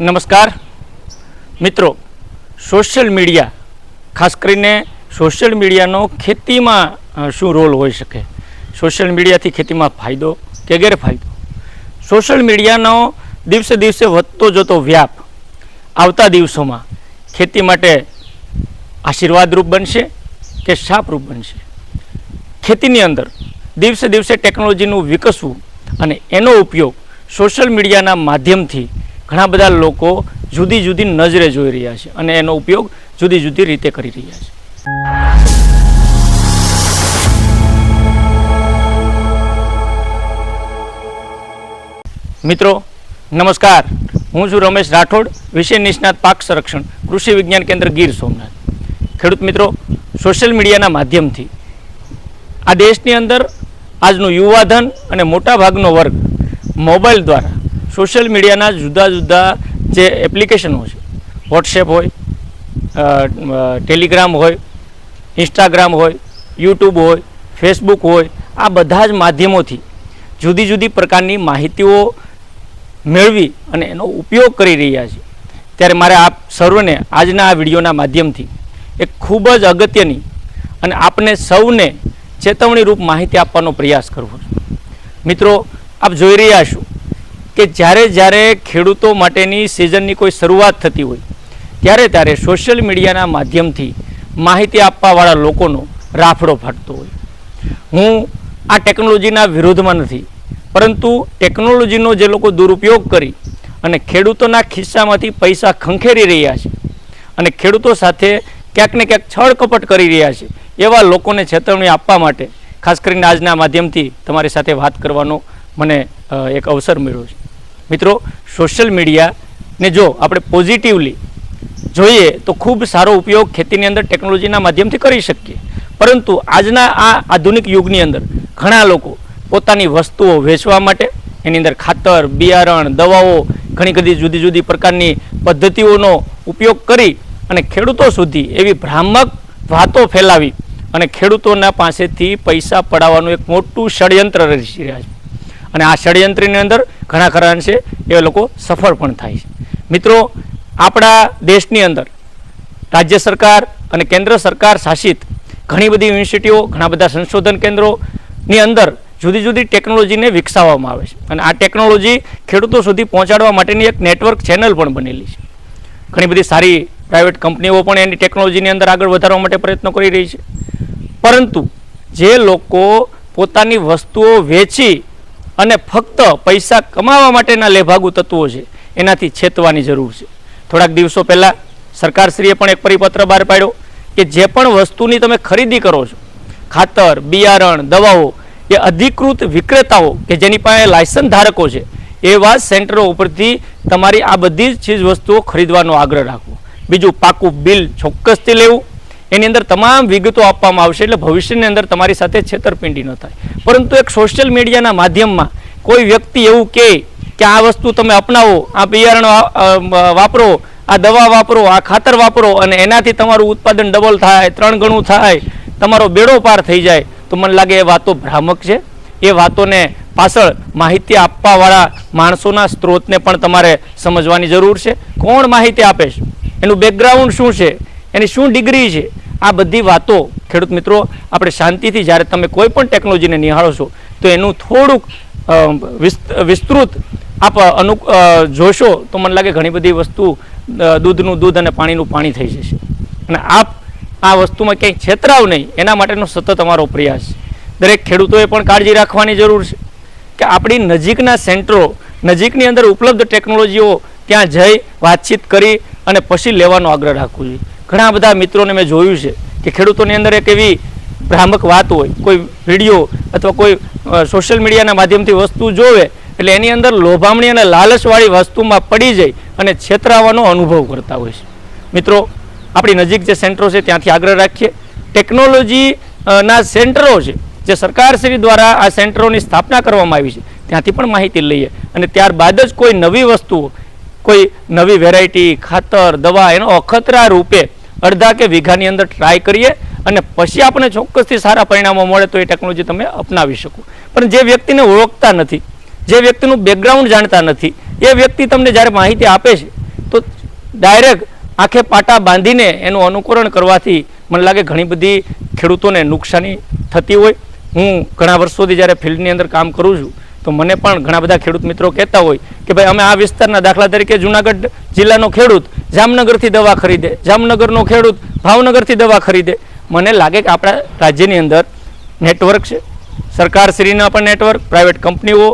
નમસ્કાર. મિત્રો social media ખાસ કરીને સોશિયલ મીડિયાનો ખેતીમાં શું રોલ હોઈ શકે? સોશિયલ મીડિયાથી ખેતીમાં ફાયદો કે ગેરફાયદો? સોશિયલ મીડિયાનો દિવસે દિવસે વધતો જતો વ્યાપ આવતા દિવસોમાં ખેતી માટે આશીર્વાદરૂપ બનશે કે શાપરૂપ બનશે? ખેતીની અંદર દિવસે દિવસે ટેકનોલોજીનું વિકસવું અને એનો ઉપયોગ સોશિયલ મીડિયાના માધ્યમથી ઘણા બધા લોકો જુદી જુદી નજરે જોઈ રહ્યા છે અને એનો ઉપયોગ જુદી જુદી રીતે કરી રહ્યા છે. મિત્રો, નમસ્કાર. હું છું રમેશ રાઠોડ, વિષય નિષ્ણાત પાક સંરક્ષણ, કૃષિ વિજ્ઞાન કેન્દ્ર ગીર સોમનાથ. ખેડૂત મિત્રો, સોશિયલ મીડિયાના માધ્યમથી આ દેશની અંદર આજનું યુવાધન અને મોટા ભાગનો વર્ગ મોબાઈલ દ્વારા સોશિયલ મીડિયાના જુદા જુદા જે એપ્લિકેશનો છે, વોટ્સએપ હોય ટેલિગ્રામ હોય, ઇન્સ્ટાગ્રામ હોય, યુટ્યુબ હોય, ફેસબુક હોય, આ બધા જ માધ્યમોથી જુદી જુદી પ્રકારની માહિતીઓ મેળવી અને એનો ઉપયોગ કરી રહ્યા છે. ત્યારે મારે આપ સર્વને આજના આ વિડીયોના માધ્યમથી એક ખૂબ જ અગત્યની અને આપને સૌને ચેતવણી રૂપ માહિતી આપવાનો પ્રયાસ કરવો છે. મિત્રો, આપ જોઈ રહ્યા છો કે જ્યારે જ્યારે ખેડૂતો માટેની સિઝનની કોઈ શરૂઆત થતી હોય, ત્યારે ત્યારે સોશિયલ મીડિયાના માધ્યમથી માહિતી આપવાવાળા લોકોનો રાફડો ફાટતો હોય. હું આ ટેકનોલોજીના વિરોધમાં નથી, પરંતુ ટેકનોલોજીનો જે લોકો દુરુપયોગ કરી અને ખેડૂતોના ખિસ્સામાંથી પૈસા ખંખેરી રહ્યા છે અને ખેડૂતો સાથે ક્યાંક ને ક્યાંક છળકપટ કરી રહ્યા છે, એવા લોકોને છેતરણી આપવા માટે ખાસ કરીને આજના માધ્યમથી તમારી સાથે વાત કરવાનો મને એક અવસર મળ્યો છે. મિત્રો સોશિયલ મીડિયાને જો આપણે પોઝિટિવલી જોઈએ તો ખૂબ સારો ઉપયોગ ખેતીની અંદર ટેકનોલોજીના માધ્યમથી કરી શકીએ. પરંતુ આજના આ આધુનિક યુગની અંદર ઘણા લોકો પોતાની વસ્તુઓ વેચવા માટે, એની અંદર ખાતર, બિયારણ, દવાઓ, ઘણી બધી જુદી જુદી પ્રકારની પદ્ધતિઓનો ઉપયોગ કરી અને ખેડૂતો સુધી એવી ભ્રામક વાતો ફેલાવી અને ખેડૂતોના પાસેથી પૈસા પડાવવાનું એક મોટું ષડયંત્ર રચી રહ્યા છે. અને આ ષડયંત્રની અંદર ઘણા ખરા અંશે એ લોકો સફળ પણ થાય છે. મિત્રો, આપણા દેશની અંદર રાજ્ય સરકાર અને કેન્દ્ર સરકાર શાસિત ઘણી બધી યુનિવર્સિટીઓ, ઘણા બધા સંશોધન કેન્દ્રોની અંદર જુદી જુદી ટેકનોલોજીને વિકસાવવામાં આવે છે. અને આ ટેકનોલોજી ખેડૂતો સુધી પહોંચાડવા માટેની એક નેટવર્ક ચેનલ પણ બનેલી છે. ઘણી બધી સારી પ્રાઇવેટ કંપનીઓ પણ એની ટેકનોલોજીની અંદર આગળ વધારવા માટે પ્રયત્નો કરી રહી છે. પરંતુ જે લોકો પોતાની વસ્તુઓ વેચી અને ફક્ત પૈસા કમાવા માટેના લેભાગુ તત્વો છે. એનાથી છેતવાની જરૂર છે. થોડાક દિવસો પહેલાં સરકારશ્રીએ પણ એક પરિપત્ર બહાર પાડ્યો કે જે પણ વસ્તુની તમે ખરીદી કરો છો, ખાતર, બિયારણ, દવાઓ, એ અધિકૃત વિક્રેતાઓ કે જેની પાસે લાયસન્સ ધારકો છે, એવા સેન્ટરો ઉપરથી તમારી આ બધી જ ચીજ વસ્તુઓ ખરીદવાનો આગ્રહ રાખવો બીજું પાકું બિલ ચોક્કસથી લેવું. એની અંદર તમામ વિગતો આપવામાં આવશે એટલે ભવિષ્યની અંદર તમારી સાથે છેતરપિંડી ન થાય. પરંતુ એક સોશિયલ મીડિયાના માધ્યમમાં કોઈ વ્યક્તિ એવું કહે કે આ વસ્તુ તમે અપનાવો, આ બિયારણ વાપરો, આ દવા વાપરો, આ ખાતર વાપરો અને એનાથી તમારું ઉત્પાદન ડબલ થાય, ત્રણ ગણું થાય, તમારો બેડો પાર થઈ જાય, તો મને લાગે એ વાતો ભ્રામક છે. એ વાતોને પાછળ માહિતી આપવાવાળા માણસોના સ્ત્રોતને પણ તમારે સમજવાની જરૂર છે. કોણ માહિતી આપે છે? એનું બેકગ્રાઉન્ડ શું છે? એની શું ડિગ્રી છે? આ બધી વાતો, ખેડૂત મિત્રો, આપણે શાંતિથી જ્યારે તમે કોઈ પણ ટેકનોલોજીને નિહાળો છો, તો એનું થોડુંક વિસ્તૃત આપ અનુ જોશો, તો મને લાગે ઘણી બધી વસ્તુ દૂધનું દૂધ અને પાણીનું પાણી થઈ જશે. અને આપ આ વસ્તુમાં ક્યાંય છેતરાવ નહીં, એના માટેનો સતત અમારો પ્રયાસ દરેક ખેડૂતોએ પણ કાળજી રાખવાની જરૂર છે કે આપણી નજીકના સેન્ટરો, નજીકની અંદર ઉપલબ્ધ ટેકનોલોજીઓ ત્યાં જઈ વાતચીત કરી અને પછી લેવાનો આગ્રહ રાખવો જોઈએ. ઘણા બધા મિત્રોને મેં જોયું છે કે ખેડૂતોની અંદર એક એવી ભ્રામક વાત હોય, કોઈ વીડિયો અથવા કોઈ સોશિયલ મીડિયાના માધ્યમથી વસ્તુ જોવે, એટલે એની અંદર લોભામણી અને લાલચવાળી વસ્તુમાં પડી જાય અને છેતરાવાનો અનુભવ કરતા હોય છે. મિત્રો, આપણી નજીક જે સેન્ટરો છે ત્યાંથી આગ્રહ રાખીએ. ટેકનોલોજી ના સેન્ટરો છે, જે સરકારશ્રી દ્વારા આ સેન્ટરોની સ્થાપના કરવામાં આવી છે, ત્યાંથી પણ માહિતી લઈએ. અને ત્યારબાદ જ કોઈ નવી વસ્તુઓ, કોઈ નવી વેરાયટી ખાતર, દવા, એનો અખતરા રૂપે અડધા કે વીઘાની અંદર ટ્રાય કરીએ અને પછી આપણે ચોક્કસથી સારા પરિણામો મળે તો એ ટેકનોલોજી તમે અપનાવી શકો. પણ જે વ્યક્તિને ઓળખતા નથી, જે વ્યક્તિનું બેકગ્રાઉન્ડ જાણતા નથી, એ વ્યક્તિ તમને જ્યારે માહિતી આપે છે, તો ડાયરેક્ટ આંખે પાટા બાંધીને એનું અનુકરણ કરવાથી મને લાગે ઘણી બધી ખેડૂતોને નુકસાની થતી હોય. હું ઘણા વર્ષોથી જ્યારે ફિલ્ડની અંદર કામ કરું છું, તો મને પણ ઘણા બધા ખેડૂત મિત્રો કહેતા હોય કે ભાઈ અમે આ વિસ્તારના દાખલા તરીકે જુનાગઢ જિલ્લાનો ખેડૂત, જામનગરથી દવા ખરીદે, જામનગરનો ખેડૂત, ભાવનગરથી દવા ખરીદે. મને લાગે કે આપણા રાજ્યની અંદર નેટવર્ક છે. સરકારશ્રીના પણ નેટવર્ક, પ્રાઇવેટ કંપનીઓ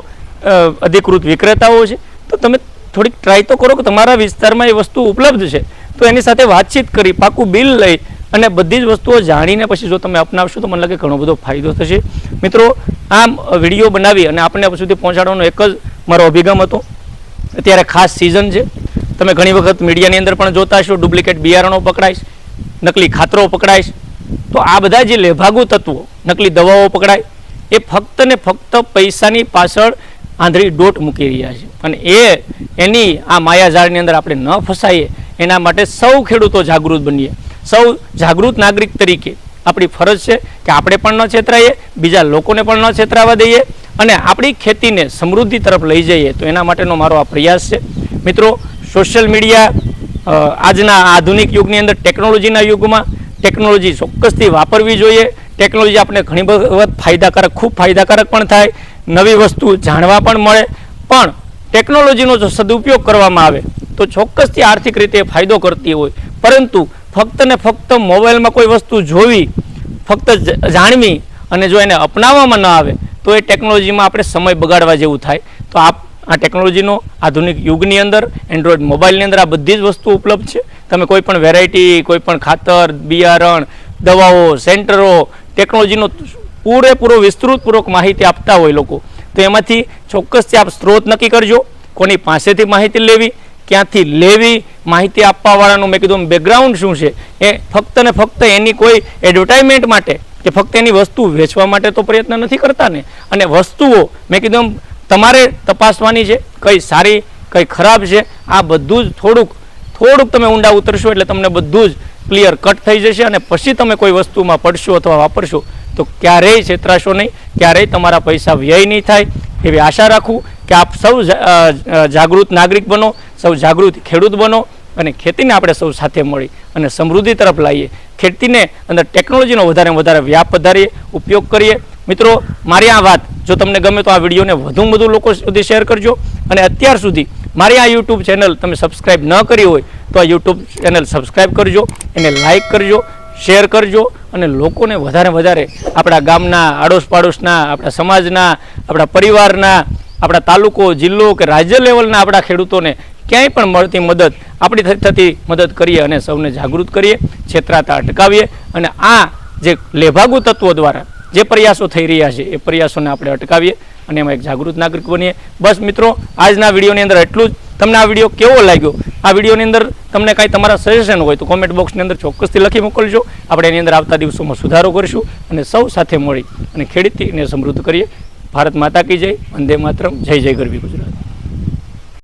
અધિકૃત વિક્રેતાઓ છે. તો તમે થોડીક ટ્રાય તો કરો કે તમારા વિસ્તારમાં એ વસ્તુ ઉપલબ્ધ છે. તો એની સાથે વાતચીત કરી, પાકું બિલ લઈ અને બધી જ વસ્તુઓ જાણીને પછી જો તમે અપનાવશો તો મને લાગે ઘણો બધો ફાયદો થશે. મિત્રો, આમ વીડિયો બનાવી અને આપણે સુધી પહોંચાડવાનો એક જ મારો અભિગમ હતો. અત્યારે ખાસ સિઝન છે. તમે ઘણી વખત મીડિયાની અંદર પણ જોતા હશો ડુપ્લિકેટ બિયારણો પકડાય નકલી ખાતરો પકડાય તો આ બધા જે લેભાગુ તત્વો, નકલી દવાઓ પકડાય, એ ફક્ત ને ફક્ત પૈસાની પાછળ આંધળી ડોટ મૂકી રહ્યા છે. અને એ, એની આ માયાજાળની અંદર આપણે ન ફસાઈએ, એના માટે સૌ ખેડૂતો જાગૃત બનીએ. સૌ જાગૃત નાગરિક તરીકે આપણી ફરજ છે કે આપણે પણ ન છેતરાઈએ, બીજા લોકોને પણ ન છેતરાવા દઈએ. અને આપણી ખેતીને સમૃદ્ધિ તરફ લઈ જઈએ તો એના માટેનો મારો આ પ્રયાસ છે. મિત્રો સોશિયલ મીડિયા આજના આધુનિક યુગની અંદર ટેકનોલોજીના યુગમાં ટેકનોલોજી ચોક્કસથી વાપરવી જોઈએ. ટેકનોલોજી આપણે ઘણી વખત ફાયદાકારક, ખૂબ ફાયદાકારક પણ થાય. નવી વસ્તુ જાણવા પણ મળે. પણ ટેકનોલોજીનો જો સદુપયોગ કરવામાં આવે તો ચોક્કસથી આર્થિક રીતે ફાયદો કરતી હોય. પરંતુ ફક્ત ને ફક્ત મોબાઈલમાં કોઈ વસ્તુ જોવી, ફક્ત જાણવી અને જો એને અપનાવવામાં ન આવે તો એ ટેકનોલોજીમાં આપણે સમય બગાડવા જેવું થાય. તો આપ આ ટેકનોલોજીનો આધુનિક યુગની અંદર એન્ડ્રોઈડ મોબાઈલની અંદર આ બધી જ વસ્તુ ઉપલબ્ધ છે. તમે કોઈ પણ વેરાયટી કોઈ પણ ખાતર, બિયારણ, દવાઓ, સેન્ટરો ટેકનોલોજીનો પૂરેપૂરો, વિસ્તૃતપૂર્વક માહિતી આપતા હોય લોકો. તો એમાંથી ચોક્કસથી આપ સ્ત્રોત નક્કી કરજો. કોની પાસેથી માહિતી લેવી, ક્યાંથી લેવી, માહિતી આપવાવાળાનું મેં કીધું બેકગ્રાઉન્ડ શું છે? એ ફક્ત ને ફક્ત એની કોઈ એડવર્ટાઇઝમેન્ટ માટે કે ફક્ત એની વસ્તુ વેચવા માટે તો પ્રયત્ન નથી કરતા ને? અને વસ્તુઓ, મેં કીધું તમારે તપાસવાની છે, કઈ સારી, કઈ ખરાબ છે, આ બધું જ થોડુંક થોડુંક તમે ઊંડા ઉતરશો એટલે તમને બધું જ ક્લિયર કટ થઈ જશે અને પછી તમે કોઈ વસ્તુમાં પડશો અથવા વાપરશો, તો ક્યારેય છેતરાશો નહીં, ક્યારેય તમારા પૈસા વ્યય નહીં થાય. એવી આશા રાખું કે આપ સૌ જાગૃત નાગરિક બનો, સૌ જાગૃત ખેડૂત બનો અને ખેતીને આપણે સૌ સાથે મળી અને સમૃદ્ધિ તરફ લાવીએ ખેતીને અંદર ટેકનોલોજીનો વધારે વધારે વ્યાપ વધારીએ ઉપયોગ કરીએ. મિત્રો, મારી આ વાત જો તમને ગમે તો આ વિડીયોને વધુ વધુ લોકો સુધી શેર કરજો. અને અત્યાર સુધી મારી આ યુટ્યુબ ચેનલ તમે સબસ્ક્રાઈબ ન કરી હોય તો આ યુટ્યુબ ચેનલ સબસ્ક્રાઈબ કરજો, એને લાઇક કરજો, શેર કરજો અને લોકોને વધારે વધારે આપણા ગામના આડોશ પાડોશના આપણા સમાજના, આપણા પરિવારના, આપણા તાલુકો, જિલ્લો કે રાજ્ય લેવલના આપણા ખેડૂતોને ક્યાંય પણ મળતી મદદ, આપણી થતી મદદ કરીએ અને સૌને જાગૃત કરીએ, છેતરાતા અટકાવીએ અને આ જે લેભાગુ તત્વો દ્વારા જે પ્રયાસો થઈ રહ્યા છે, એ પ્રયાસોને આપણે અટકાવીએ અને એમાં એક જાગૃત નાગરિક બનીએ. બસ મિત્રો, આજના વિડીયોની અંદર એટલું જ. તમને આ વીડિયો કેવો લાગ્યો? આ વિડીયોની અંદર તમને કાંઈ તમારા સજેશન હોય તો કોમેન્ટ બોક્સની અંદર ચોક્કસથી લખી મોકલજો. આપણે એની અંદર આવતા દિવસોમાં સુધારો કરીશું અને સૌ સાથે મળી અને ખેડૂતીને સમૃદ્ધ કરીએ. ભારત માતા કી જય, વંદે માતરમ, જય જય ગરવી ગુજરાત.